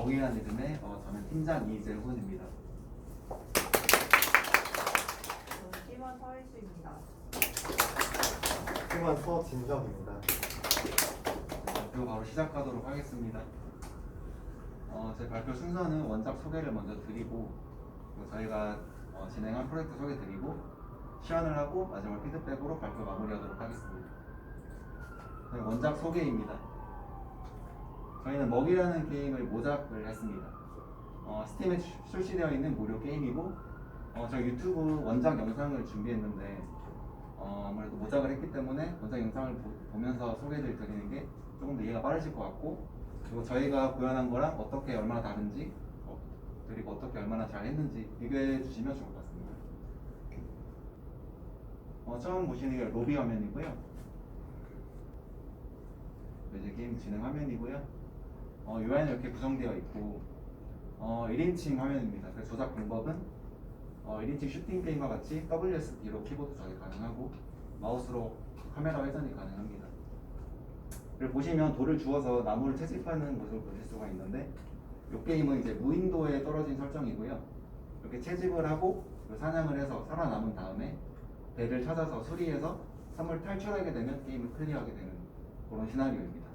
멍이란 이름의 어, 저는 팀장 이재훈입니다. 저는 팀원 서일수입니다. 팀원 서진석입니다. 발표 바로 시작하도록 하겠습니다. 어, 제 발표 순서는 원작 소개를 먼저 드리고 저희가 어, 진행한 프로젝트 소개 드리고 시연을 하고 마지막 피드백으로 발표 마무리하도록 하겠습니다. 네, 원작 소개입니다. 저희는 먹이라는 게임을 모작을 했습니다. 어, 스팀에 출- 출시되어 있는 무료 게임이고 어, 저희 유튜브 원작 영상을 준비했는데 어, 아무래도 모작을 했기 때문에 원작 영상을 보, 면서 소개를 드리는 게 조금 더 이해가 빠르실 것 같고 그리고 저희가 구현한 거랑 어떻게 얼마나 다른지 어, 그리고 어떻게 얼마나 잘 했는지 비교해 주시면 좋을 것 같습니다. 어, 처음 보시는 게 로비 화면이고요. 이제 게임 진행 화면이고요. 어, UI는 이렇게 구성되어 있고 어, 1인칭 화면입니다. 그 조작 방법은 어, 1인칭 슈팅 게임과 같이 WSD로 키보드 조작이 가능하고 마우스로 카메라 회전이 가능합니다. 그리고 보시면 돌을 주워서 나무를 채집하는 모습을 보실 수가 있는데 이 게임은 이제 무인도에 떨어진 설정이고요. 이렇게 채집을 하고 그 사냥을 해서 살아남은 다음에 배를 찾아서 수리해서 섬을 탈출하게 되면 게임을 클리어하게 되는 그런 시나리오입니다.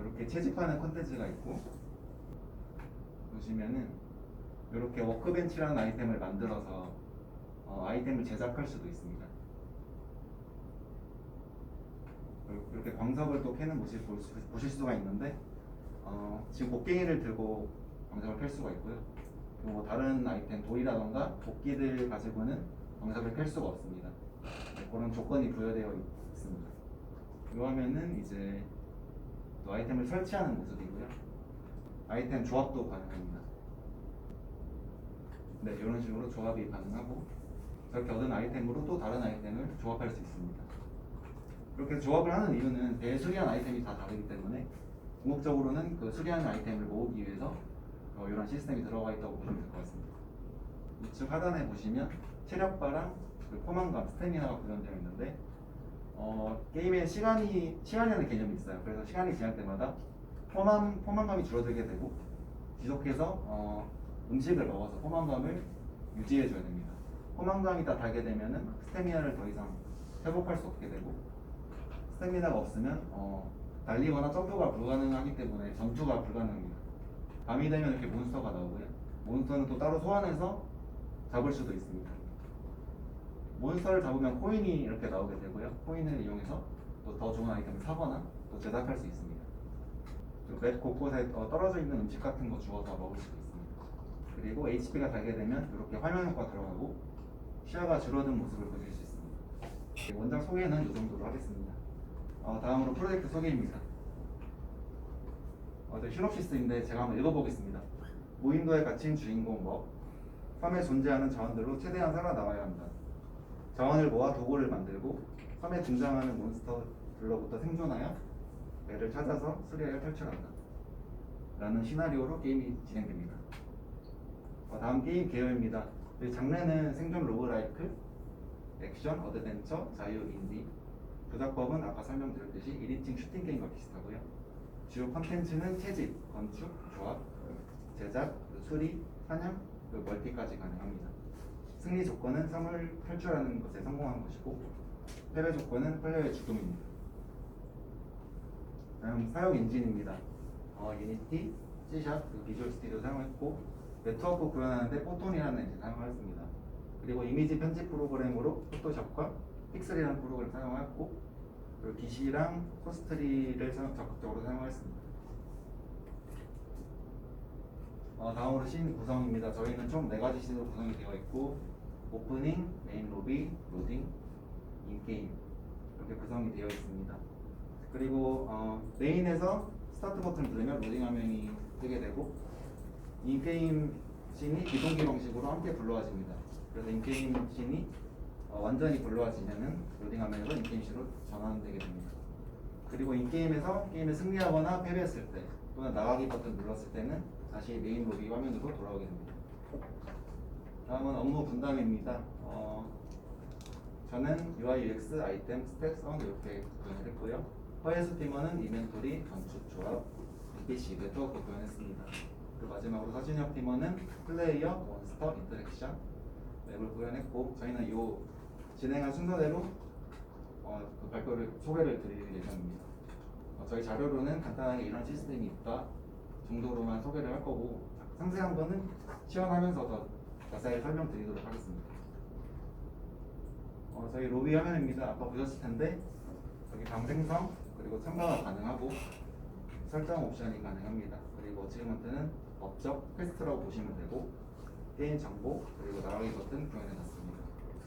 이렇게 채집하는 컨텐츠가 있고 보시면은 이렇게 워크벤치라는 아이템을 만들어서 어, 아이템을 제작할 수도 있습니다. 이렇게 광석을 또 캐는 모습 보실 수가 있는데 어, 지금 곡괭이를 들고 광석을 캘 수가 있고요. 뭐 다른 아이템 돌이라던가 도끼들 가지고는 광석을 캘 수가 없습니다. 네, 그런 조건이 부여되어 있습니다. 이 화면은 이제 또 아이템을 설치하는 모습이고요. 아이템 조합도 가능합니다. 네, 이런 식으로 조합이 가능하고 저렇게 얻은 아이템으로 또 다른 아이템을 조합할 수 있습니다. 이렇게 조합을 하는 이유는 배 수리한 아이템이 다 다르기 때문에 궁극적으로는 그 수리하는 아이템을 모으기 위해서 어, 이런 시스템이 들어가 있다고 보시면 될 것 같습니다. 우측 하단에 보시면 체력바랑 그 포만감, 스태미나가 구현되어 있는데 어, 게임에 시간이 시간이라는 개념이 있어요. 그래서 시간이 지날 때마다 포만 포만감이 줄어들게 되고 지속해서 어, 음식을 먹어서 포만감을 유지해 줘야 됩니다. 포만감이 다 달게 되면은 스태미나를 더 이상 회복할 수 없게 되고 스태미나가 없으면 어, 달리거나 점프가 불가능하기 때문에 전투가 불가능합니다. 밤이 되면 이렇게 몬스터가 나오고요. 몬스터는 또 따로 소환해서 잡을 수도 있습니다. 몬스터를 잡으면 코인이 이렇게 나오게 되고요. 코인을 이용해서 또 더 좋은 아이템을 사거나 또 제작할 수 있습니다. 맵 곳곳에 어, 떨어져 있는 음식 같은 거 주워서 먹을 수도 있습니다. 그리고 HP가 달게 되면 이렇게 화면 효과 들어가고 시야가 줄어든 모습을 보실 수 있습니다. 원작 소개는 이 정도로 하겠습니다. 어, 다음으로 프로젝트 소개입니다. 어, 저 시놉시스인데 제가 한번 읽어보겠습니다. 무인도에 갇힌 주인공 먹 섬에 존재하는 자원들로 최대한 살아나와야 한다. 자원을 모아 도구를 만들고 섬에 등장하는 몬스터들로부터 생존하여 배를 찾아서 수리하여 탈출한다. 라는 시나리오로 게임이 진행됩니다. 어, 다음 게임 계열입니다. 이 장르는 생존 로그라이크, 액션, 어드벤처, 자유, 인디. 조작법은 아까 설명드렸듯이 1인칭 슈팅 게임과 비슷하고요. 주요 컨텐츠는 채집, 건축, 조합, 제작, 수리, 사냥, 그리고 멀티까지 가능합니다. 승리 조건은 섬을 탈출하는 것에 성공하는 것이고 패배 조건은 플레이어의 죽음입니다. 다음 사용 엔진입니다. 어, 유니티, C샵, 비주얼 스튜디오 사용했고 네트워크 구현하는데 포톤이라는 엔진 사용했습니다. 그리고 이미지 편집 프로그램으로 포토샵과 픽셀이라는 프로그램 사용했고 그리고 DC랑 코스트리를 사용, 적극적으로 사용했습니다. 어, 다음으로 신 구성입니다. 저희는 총 4가지 신으로 구성이 되어 있고 오프닝, 메인 로비, 로딩, 인게임 이렇게 구성이 되어 있습니다. 그리고 어, 메인에서 스타트 버튼을 누르면 로딩 화면이 뜨게 되고 인게임 씬이 비동기 방식으로 함께 불러와집니다. 그래서 인게임 씬이 어, 완전히 불러와지면은 로딩 화면에서 인게임 씬으로 전환되게 됩니다. 그리고 인게임에서 게임에 승리하거나 패배했을 때 또는 나가기 버튼 눌렀을 때는 다시 메인 로비 화면으로 돌아오게 됩니다. 다음은 업무 분담입니다. 어, 저는 UI, UX, 아이템, 스펙, 사운드 이렇게 구현했고요. 허예수 팀원은 이벤토리, 건축, 조합, EPC, 네트워크 구현했습니다. 그리고 마지막으로 서진혁 팀원은 플레이어, 몬스터, 인터랙션 맵을 구현했고 저희는 이 진행한 순서대로 어, 그 발표를 소개를 드릴 예정입니다. 어, 저희 자료로는 간단하게 이런 시스템이 있다 정도로만 소개를 할 거고 상세한 거는 시연하면서 더 자세히 설명드리도록 하겠습니다. 어, 저희 로비 화면입니다. 아까 보셨을 텐데 여기 방생성 그리고 참가가 가능하고 설정 옵션이 가능합니다. 그리고 어치먼트는 업적 퀘스트라고 보시면 되고 게임 정보 그리고 나가기 버튼 구현해놨습니다.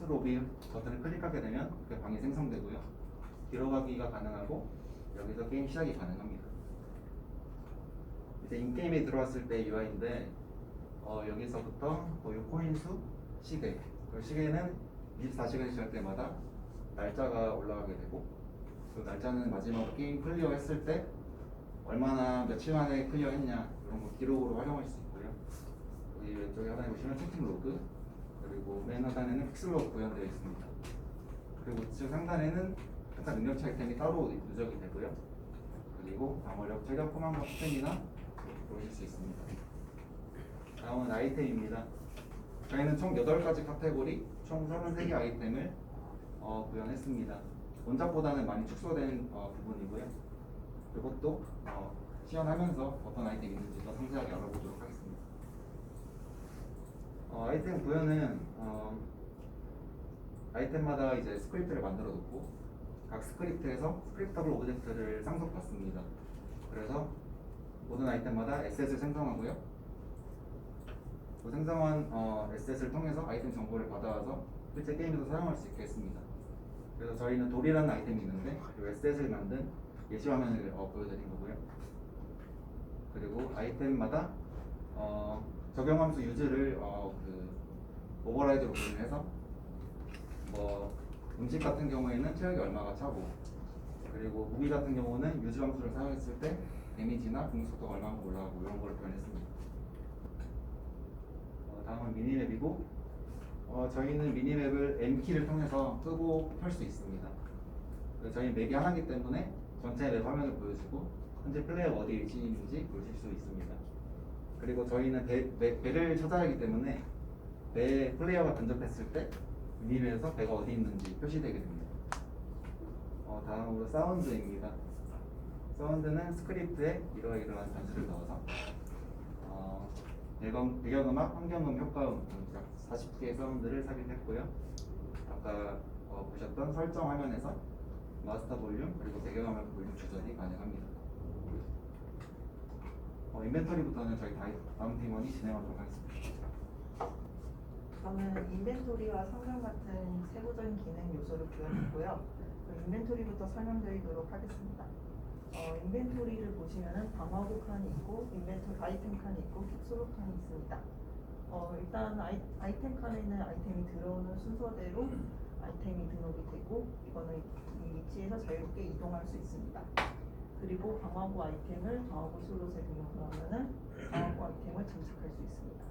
로비 버튼을 클릭하게 되면 그 방이 생성되고요. 뒤로 가기가 가능하고 여기서 게임 시작이 가능합니다. 이제 인게임에 들어왔을 때 UI인데 어, 여기서부터 고유 코인 수, 시계 그 시계는 24시간이 지날 때마다 날짜가 올라가게 되고 그 날짜는 마지막 게임 클리어 했을 때 얼마나 며칠 만에 클리어 했냐 이런 거 기록으로 활용할 수 있고요. 여기 왼쪽에 하단에 보시면 채팅 로그 그리고 맨 하단에는 픽셀 로그 구현되어 있습니다. 그리고 우측 상단에는 각각 능력치 아이템이 따로 누적이 되고요. 그리고 방어력, 체력, 포만과 스태미나 보실 수 있습니다. 다음은 아이템입니다. 저희는 총 8가지 카테고리, 총 33개 아이템을 어, 구현했습니다. 원작보다는 많이 축소된 어, 부분이고요. 이것도 어, 시연하면서 어떤 아이템이 있는지 더 상세하게 알아보도록 하겠습니다. 어, 아이템 구현은 어, 아이템마다 이제 스크립트를 만들어 놓고 각 스크립트에서 스크립터블 오브젝트를 상속받습니다. 그래서 모든 아이템마다 에셋을 생성하고요. 그 생성한 어, 에셋을 통해서 아이템 정보를 받아와서 실제 게임에서 사용할 수 있게 했습니다. 그래서 저희는 돌이라는 아이템이 있는데 이 에셋을 만든 예시 화면을 어, 보여드린 거고요. 그리고 아이템마다 어, 적용함수 유즈를 어, 그 오버라이드로 구현해서 뭐 음식 같은 경우에는 체력이 얼마가 차고 그리고 무기 같은 경우는 유즈 함수를 사용했을 때 데미지나 공속 속도가 얼마나 올라가고 이런 걸 표현했습니다. 어, 다음은 미니맵이고 어, 저희는 미니맵을 M키를 통해서 끄고 펼 수 있습니다. 그래서 저희 맵이 하나이기 때문에 전체 맵 화면을 보여주고 현재 플레이어 어디 위치에 있는지 보실 수 있습니다. 그리고 저희는 배, 배, 배를 찾아야 하기 때문에 배 플레이어가 근접했을 때 미니맵에서 배가 어디 있는지 표시되게 됩니다. 어, 다음으로 사운드입니다. 사운드는 스크립트에 이러이러한 변수를 넣어서 어, 배경, 배경음악, 환경음, 효과음 등약 40개의 사운드를 삽입했고요. 아까 어, 보셨던 설정 화면에서 마스터 볼륨 그리고 배경화면 볼륨 조절이 가능합니다. 어, 인벤토리부터는 저희 다이, 다음 팀원이 진행하도록 하겠습니다. 저는 인벤토리와 성능 같은 세부적인 기능 요소를 구현했고요. 그 인벤토리부터 설명드리도록 하겠습니다. 어, 인벤토리를 보시면은 방어구 칸이 있고 인벤토리 아이템 칸이 있고 픽스로 칸이 있습니다. 어, 일단 아이, 아이템 칸에는 아이템이 들어오는 순서대로 아이템이 등록이 되고 이거는 이 위치에서 자유롭게 이동할 수 있습니다. 그리고 방어구 아이템을 방어구 슬롯에 등록을 하면은 방어구 아이템을 장착할 수 있습니다.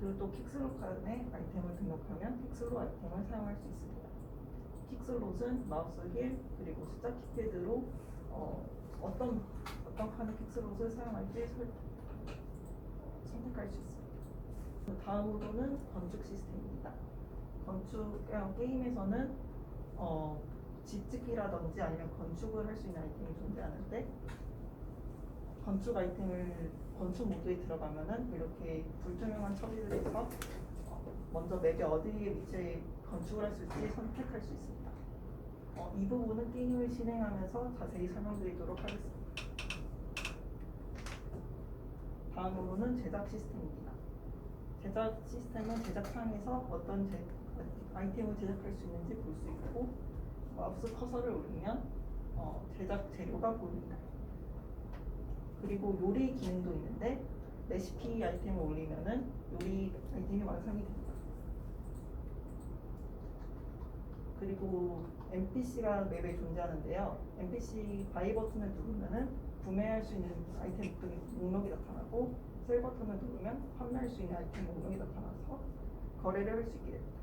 그리고 또 킥슬롯 칸에 아이템을 등록하면 킥슬롯 아이템을 사용할 수 있습니다. 킥슬롯은 마우스 힐 그리고 숫자 키패드로 어, 어떤 어떤 칸의 킥슬롯을 사용할지 설, 선택할 수 있습니다. 그 다음으로는 건축 시스템입니다. 건축 어, 게임에서는 어, 집짓기라든지 아니면 건축을 할 수 있는 아이템이 존재하는데 건축 아이템을 건축 모드에 들어가면은 이렇게 불투명한 처리들에서 어, 먼저 맵의 어디에 위치에 건축을 할 수 있을지 선택할 수 있습니다. 어, 이 부분은 게임을 진행하면서 자세히 설명드리도록 하겠습니다. 다음으로는 제작 시스템입니다. 제작 시스템은 제작창에서 어떤 제, 아이템을 제작할 수 있는지 볼 수 있고 마우스 커서를 올리면 어, 제작 재료가 보입니다. 그리고 요리 기능도 있는데 레시피 아이템을 올리면은 요리 아이템이 완성이 됩니다. 그리고 NPC가 맵에 존재하는데요. NPC 바이 버튼을 누르면은 구매할 수 있는 아이템 등 목록이 나타나고 셀 버튼을 누르면 판매할 수 있는 아이템 목록이 나타나서 거래를 할 수 있게 됩니다.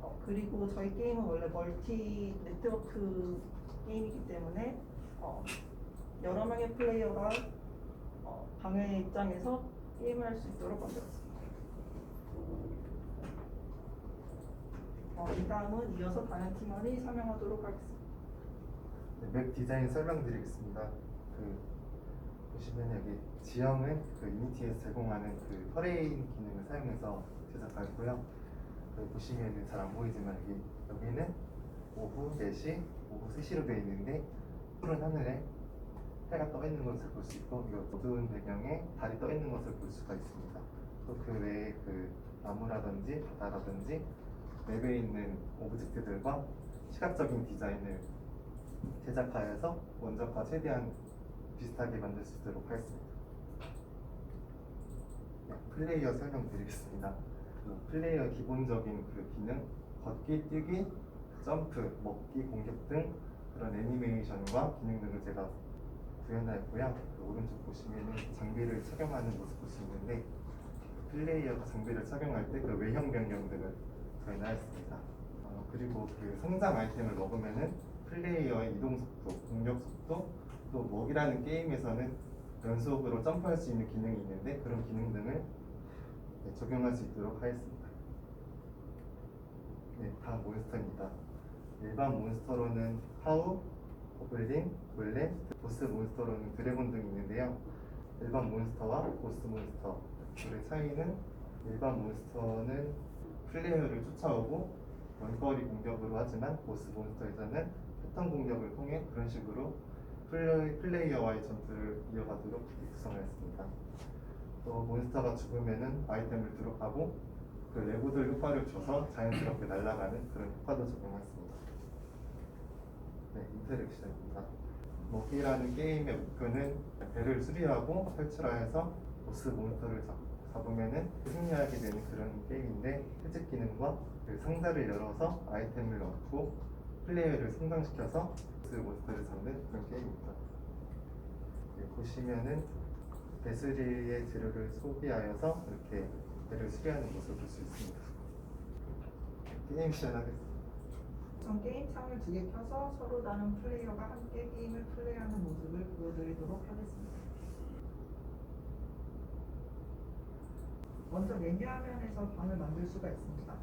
어, 그리고 저희 게임은 원래 멀티 네트워크 게임이기 때문에 어, 여러 명의 플레이어가 어, 어, 방해 입장에서 게임을 할 수 있도록 만들었습니다. 어, 이 다음은 이어서 다른 팀원이 설명하도록 하겠습니다. 네, 맵 디자인 설명드리겠습니다. 그 보시면 여기 지형은 그 유니티에서 제공하는 그 터레인 기능을 사용해서 제작하고요. 그 보시면은 잘 안 보이지만 여기 여기는 오후 4시, 오후 3시로 되어 있는데 푸른 하늘에 해가 떠 있는 것을 볼 수 있고 이 어두운 배경에 달이 떠 있는 것을 볼 수가 있습니다. 또 그 외에 그 나무라든지 바다라든지 맵에 있는 오브젝트들과 시각적인 디자인을 제작하여서 원작과 최대한 비슷하게 만들 수 있도록 하겠습니다. 네, 플레이어 설명드리겠습니다. 그 플레이어 기본적인 그 기능, 걷기, 뛰기, 점프, 먹기, 공격 등 그런 애니메이션과 기능 등을 제가 구현하였고요. 그 오른쪽 보시면은 장비를 착용하는 모습 있는데 플레이어가 장비를 착용할 때 그 외형 변경 등을 구현하였습니다. 어, 그리고 그 성장 아이템을 먹으면은 플레이어의 이동 속도, 공격 속도, 또 먹이라는 게임에서는 연속으로 점프할 수 있는 기능이 있는데 그런 기능 등을 네, 적용할 수 있도록 하겠습니다. 네, 다음 몬스터입니다. 일반 몬스터로는 하우, 고블린, 골렘, 보스 몬스터로는 드래곤 등이 있는데요. 일반 몬스터와 보스 몬스터 둘의 차이는 일반 몬스터는 플레이어를 쫓아오고 원거리 공격으로 하지만 보스 몬스터에서는 패턴 공격을 통해 그런 식으로 플레이, 플레이어와의 전투를 이어가도록 구성하였습니다. 또 몬스터가 죽으면은 아이템을 드롭하고 그 레고들 효과를 줘서 자연스럽게 날아가는 그런 효과도 적용했습니다. 네, 인터랙션입니다. 먹기라는 게임의 목표는 배를 수리하고 탈출하여서 보스 몬스터를 잡, 잡으면은 승리하게 되는 그런 게임인데 채집 기능과 그 상자를 열어서 아이템을 얻고 플레이어를 성장시켜서 보스 몬스터를 잡는 그런 게임입니다. 네, 보시면은 배수리의 재료를 소비하여서 이렇게 배를 수리하는 모습을 볼 수 있습니다. 게임 시연하겠습니다. 우선 게임 창을 두 개 켜서 서로 다른 플레이어가 함께 게임을 플레이하는 모습을 보여드리도록 하겠습니다. 먼저 메뉴 화면에서 방을 만들 수가 있습니다.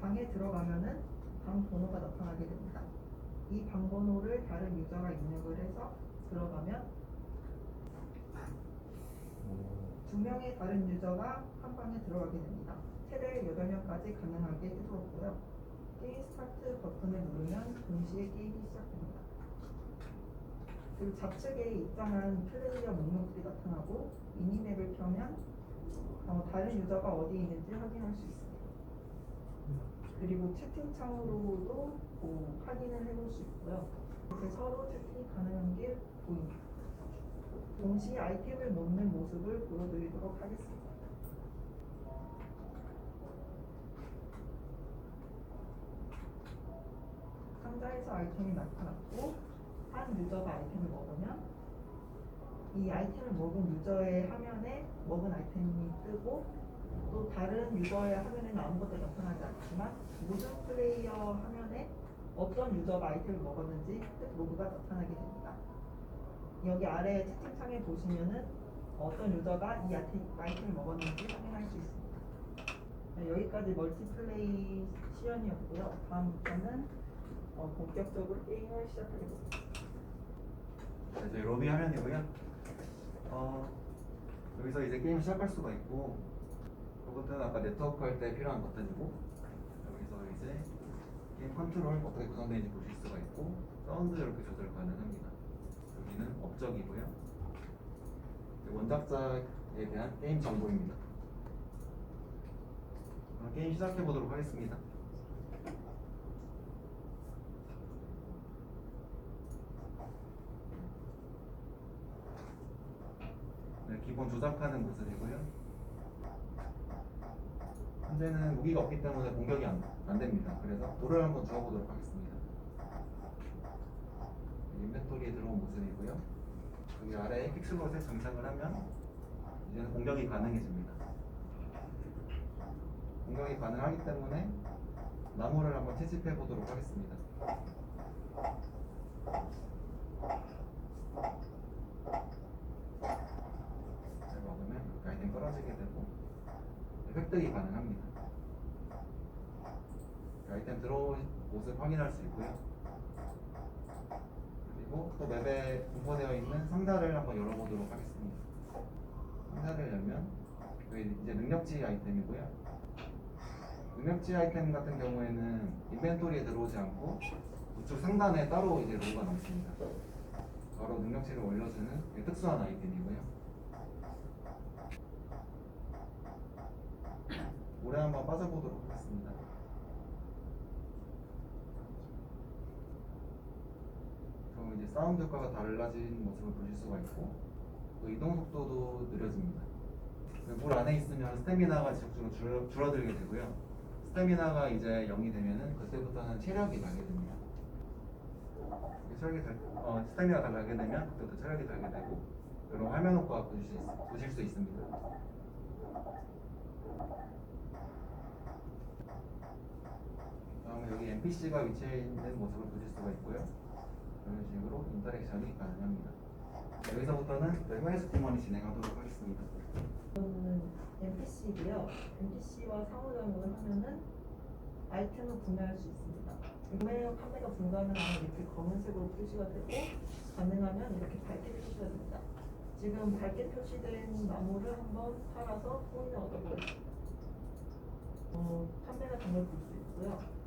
방에 들어가면은 방 번호가 나타나게 됩니다. 이 방 번호를 다른 유저가 입력을 해서 들어가면 두 명의 다른 유저가 한 방에 들어가게 됩니다. 최대 8명까지 가능하게 해두었고요. 게임 스타트 버튼을 누르면 동시에 게임이 시작됩니다. 그리고 좌측에 입장한 플레이어 목록들이 나타나고 미니맵을 켜면 어, 다른 유저가 어디 있는지 확인할 수 있습니다. 그리고 채팅창으로도 뭐 확인을 해볼 수 있고요. 이렇게 서로 채팅이 가능한 게 보입니다. 동시에 아이템을 먹는 모습을 보여드리도록 하겠습니다. 상자에서 아이템이 나타났고 한 유저가 아이템을 먹으면 이 아이템을 먹은 유저의 화면에 먹은 아이템이 뜨고 또 다른 유저의 화면에는 아무것도 나타나지 않지만 모든 플레이어 화면에 어떤 유저가 아이템을 먹었는지 뜻 로그가 나타나게 됩니다. 여기 아래 채팅창에 보시면은 어떤 유저가 이 아이템, 아이템을 먹었는지 확인할 수 있습니다. 네, 여기까지 멀티플레이 시연이었고요. 다음부터는 어, 본격적으로 게임을 시작하겠습니다. 자, 이제 로비 화면이고요. 어, 여기서 이제 게임 시작할 수가 있고, 이것은 아까 네트워크 할 때 필요한 버튼이고, 여기서 이제 게임 컨트롤 어떻게 구성되는지 보실 수가 있고, 사운드 이렇게 조절 가능합니다. 여기는 업적이고요. 원작자에 대한 게임 정보입니다. 그럼 게임 시작해 보도록 하겠습니다. 네, 기본 조작하는 모습이고요. 현재는 무기가 없기 때문에 공격이 안, 안 됩니다. 그래서 돌을 한번 주워보도록 하겠습니다. 인벤토리에 들어온 모습이고요. 여기 아래에 픽슬롯에 장착을 하면 이제는 공격이 가능해집니다. 공격이 가능하기 때문에 나무를 한번 채집해 보도록 하겠습니다. 획득이 가능합니다. 아이템 들어온 모습 확인할 수 있고요. 그리고 또 맵에 분포되어 있는 상자를 한번 열어보도록 하겠습니다. 상자를 열면 이제 능력치 아이템이고요. 능력치 아이템 같은 경우에는 인벤토리에 들어오지 않고 우측 상단에 따로 이제 로고가 남습니다. 바로 능력치를 올려주는 특수한 아이템이고요. 올해 한번 빠져보도록 하겠습니다. 그럼 이제 사운드 효과가 달라진 모습을 보실 수가 있고 또 이동 속도도 느려집니다. 물 안에 있으면 스태미나가 지속적으로 줄어, 줄어들게 되고요. 스태미나가 이제 0이 되면은 그때부터는 체력이 달게 됩니다. 체력이 달, 어, 스태미나가 달게 되면 그때부터 체력이 달게 되고 이런 화면 효과 보실 수, 있, 보실 수 있습니다. 다음에 여기 NPC가 위치해 있는 모습을 보실 수가 있고요. 이런 식으로 인터랙션이 가능합니다. 여기서부터는 저희 화이트 팀원이 진행하도록 하겠습니다. 이거는 NPC고요. NPC와 상호작용을 하면은 아이템을 구매할 수 있습니다. 구매 판매가 불가능하면 이렇게 검은색으로 표시가 되고 가능하면 이렇게 밝게 표시가 됩니다. 지금 밝게 표시된 나무를 한번 팔아서 코인을 얻어보겠습니다. 어, 판매가 정말 볼수 있고요.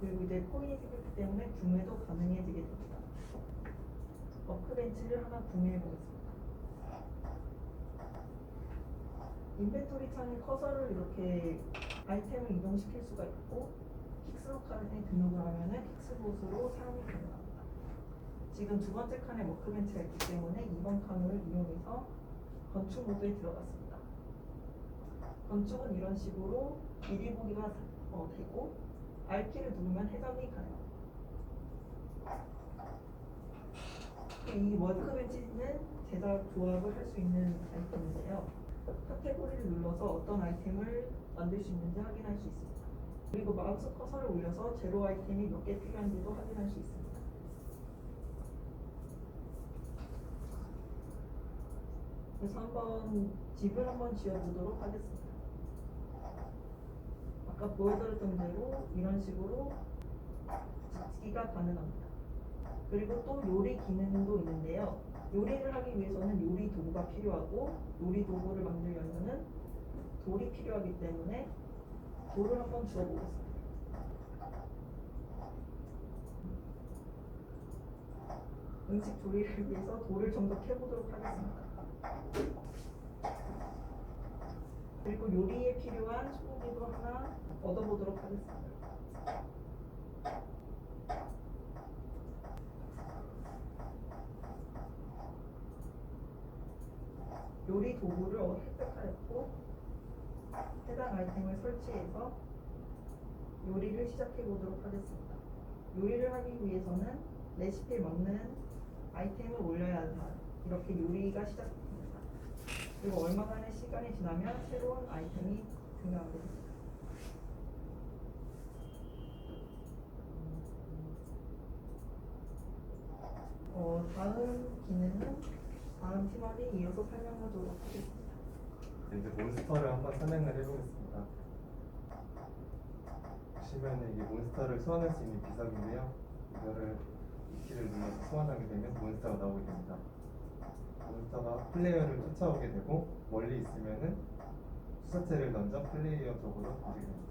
그리고 이제 코인이 생겼기 때문에 구매도 가능해지게 됩니다. 워크벤치를 하나 구매해 보겠습니다. 인벤토리 창에 커서를 이렇게 아이템을 이동시킬 수가 있고 픽스로 칸에 등록을 하면은 픽스봇으로 사용이 가능합니다. 지금 두 번째 칸에 워크벤치가 있기 때문에 이번 칸을 이용해서 건축 모드에 들어갔습니다. 건축은 이런 식으로 미리 보기가 어, 되고 R키를 누르면 해석이 가능합니다. 이 워크벤치는 제작 조합을 할 수 있는 아이템인데요. 카테고리를 눌러서 어떤 아이템을 만들 수 있는지 확인할 수 있습니다. 그리고 마우스 커서를 올려서 제로 아이템이 몇 개 필요한지도 확인할 수 있습니다. 그래서 한번 집을 한번 지어보도록 하겠습니다. 아까 보여드렸던 대로 이런 식으로 짓기가 가능합니다. 그리고 또 요리 기능도 있는데요. 요리를 하기 위해서는 요리 도구가 필요하고 요리 도구를 만들려면은 돌이 필요하기 때문에 돌을 한번 주워보겠습니다. 음식 조리를 위해서 돌을 좀더 캐보도록 하겠습니다. 그리고 요리에 필요한 소고기도 하나 얻어보도록 하겠습니다. 요리 도구를 획득하였고 해당 아이템을 설치해서 요리를 시작해 보도록 하겠습니다. 요리를 하기 위해서는 레시피에 맞는 아이템을 올려야 한다. 이렇게 요리가 시작됩니다. 그리고 얼마간의 시간이 지나면 새로운 아이템이 등장하게 됩니다. 어, 다음 기능은 다음 팀원이 이어서 설명하도록 하겠습니다. 네, 이제 몬스터를 한번 설명을 해보겠습니다. 보시면 이게 몬스터를 소환할 수 있는 비석인데요. 이거를 이 키를 눌러서 소환하게 되면 몬스터가 나오게 됩니다. 몬스터가 플레이어를 쫓아오게 되고 멀리 있으면은 수사체를 던져 플레이어 쪽으로 가게 됩니다.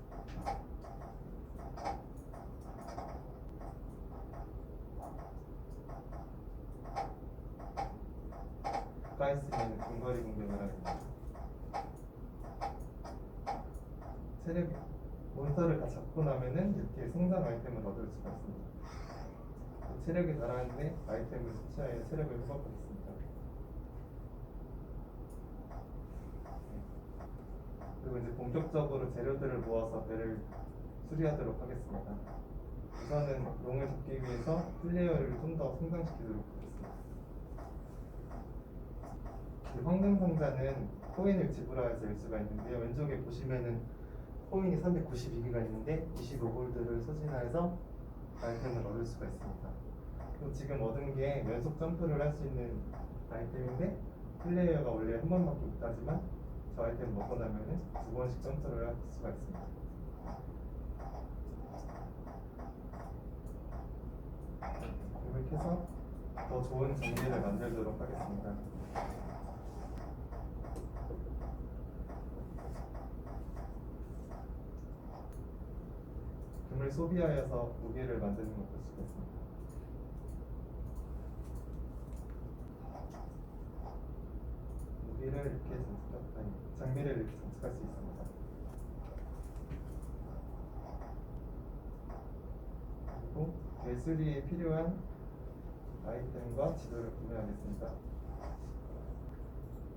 가까이 있으면 근거리 공격을 하게 됩니다. 체력 몬스터를 다 잡고 나면은 이렇게 생산 아이템을 얻을 수가 있습니다. 체력이 달하는데 아이템을 섭취하여 체력을 회복하겠습니다. 그리고 이제 본격적으로 재료들을 모아서 배를 수리하도록 하겠습니다. 우선은 롱을 잡기 위해서 플레이어를 좀 더 성장시키도록 하겠습니다. 이 황금 상자는 코인을 지불하여서 열 수가 있는데요. 왼쪽에 보시면은 코인이 392개가 있는데 25골드를 소진하여서 아이템을 얻을 수가 있습니다. 지금 얻은 게 연속 점프를 할 수 있는 아이템인데 플레이어가 원래 한 번밖에 못하지만 저 아이템 먹고 나면은 두 번씩 점프를 할 수가 있습니다. 이렇게 해서 더 좋은 정리를 만들도록 하겠습니다. 금을 소비하여서 무게를 만드는 것도 좋겠습니다. 무기를 이렇게 아니, 장비를 이렇게 장착할 수 있습니다. 그리고 배수리에 필요한 아이템과 지도를 구매하겠습니다.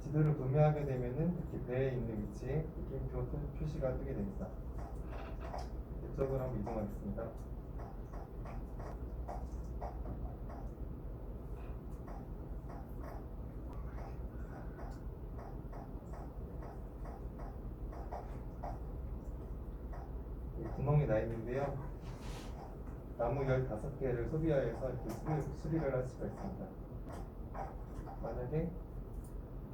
지도를 구매하게 되면은 이렇게 배에 있는 위치에 느낌표 표- 표시가 뜨게 됩니다. 이쪽으로 한번 이동하겠습니다. 이 구멍이 나 있는데요. 나무 15개를 소비하여서 이렇게 수리, 수리를 할 수가 있습니다. 만약에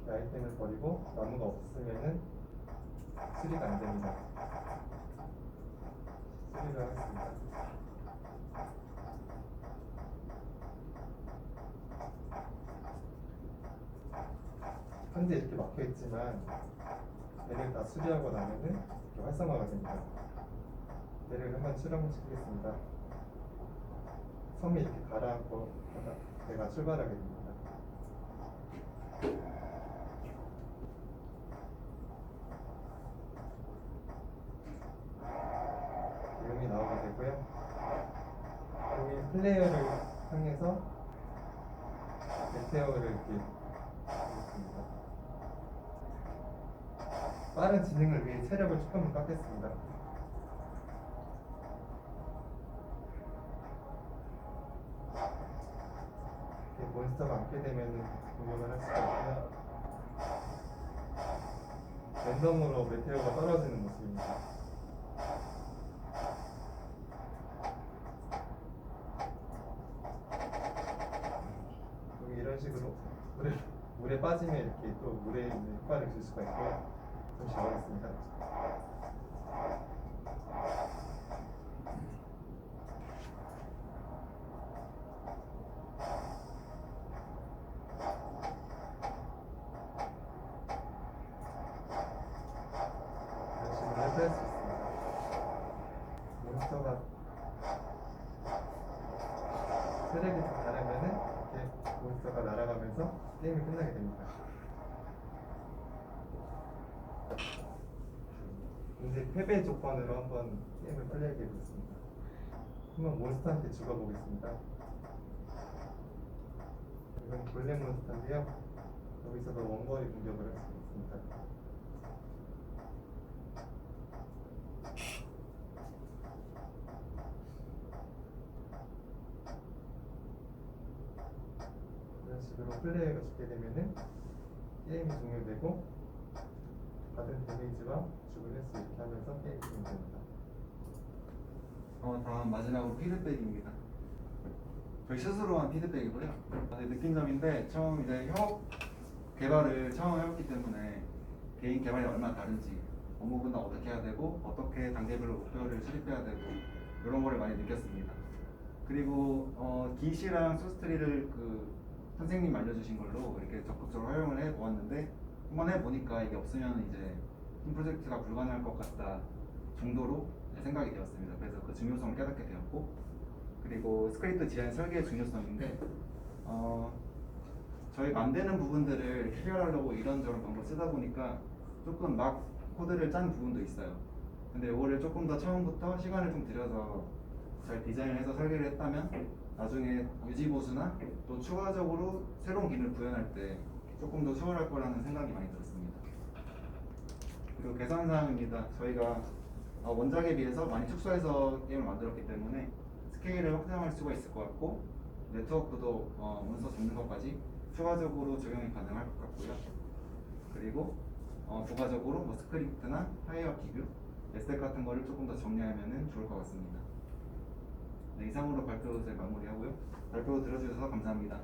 이 아이템을 버리고 나무가 없으면은 수리가 안 됩니다. 수리를 하겠습니다. 현재 이렇게 막혀 있지만 얘를 다 수리하고 나면은 이렇게 활성화가 됩니다. 얘를 한번 실험시키겠습니다. 섬이 이렇게 가라앉고 배가 출발하게 됩니다. 내용이 나오게 되고요. 여기 플레이어를 향해서 메테오를 이렇게 하겠습니다. 빠른 진행을 위해 체력을 조금 깎겠습니다. 몬스터가 앉게 되면 공격을 할 수가 있고요. 랜덤으로 메테오가 떨어지는 모습입니다. 여기 이런 식으로 물에, 물에 빠지면 이렇게 또 물에 있는 효과를 줄 수가 있고요. 좀 잡아겠습니다. 이런 식으로 해서 할수 있습니다. 몬스터가 쓰레기 자르면은 이렇게 몬스터가 날아가면서 게임이 끝나게 됩니다. 이제 패배 조건으로 한번 게임을 플레이해 보겠습니다. 한번 몬스터한테 죽어보겠습니다. 이건 골렘 몬스터인데요. 여기서도 원거리 공격을 할 수 있습니다. 이런 식으로 플레이어가 죽게 되면은 게임이 종료되고 받은 데미지와 죽은 횟수 이렇게 하면서 게임이 종료됩니다. 어, 다음 마지막으로 피드백입니다. 저희 스스로 한 피드백이고요. 네, 느낀 점인데 처음 이제 협업 개발을 처음 해봤기 때문에 개인 개발이 얼마나 다른지 업무 분담 어떻게 해야 되고 어떻게 단계별로 목표를 수립해야 되고 이런 거를 많이 느꼈습니다. 그리고 어, 기시랑 소스트리를 그 선생님 알려주신 걸로 이렇게 적극적으로 활용을 해 보았는데 한번 해 보니까 이게 없으면 이제 팀 프로젝트가 불가능할 것 같다 정도로 생각이 되었습니다. 그래서 그 중요성을 깨닫게 되었고 그리고 스크립트 디자인 설계의 중요성인데 어, 저희 만드는 부분들을 해결하려고 이런저런 방법 쓰다 보니까 조금 막 코드를 짠 부분도 있어요. 근데 이거를 조금 더 처음부터 시간을 좀 들여서 잘 디자인을 해서 설계를 했다면 나중에 유지 보수나 또 추가적으로 새로운 기능을 구현할 때 조금 더 수월할 거라는 생각이 많이 들었습니다. 그리고 계산 사항입니다. 저희가 어, 원작에 비해서 많이 축소해서 게임을 만들었기 때문에 스케일을 확장할 수가 있을 것 같고 네트워크도 어, 문서 접는 것까지 추가적으로 적용이 가능할 것 같고요. 그리고 어, 부가적으로 뭐 스크립트나 파이어 기뷰, 에스텍 같은 거를 조금 더 정리하면 좋을 것 같습니다. 네, 이상으로 발표를 마무리하고요. 발표 들어주셔서 감사합니다.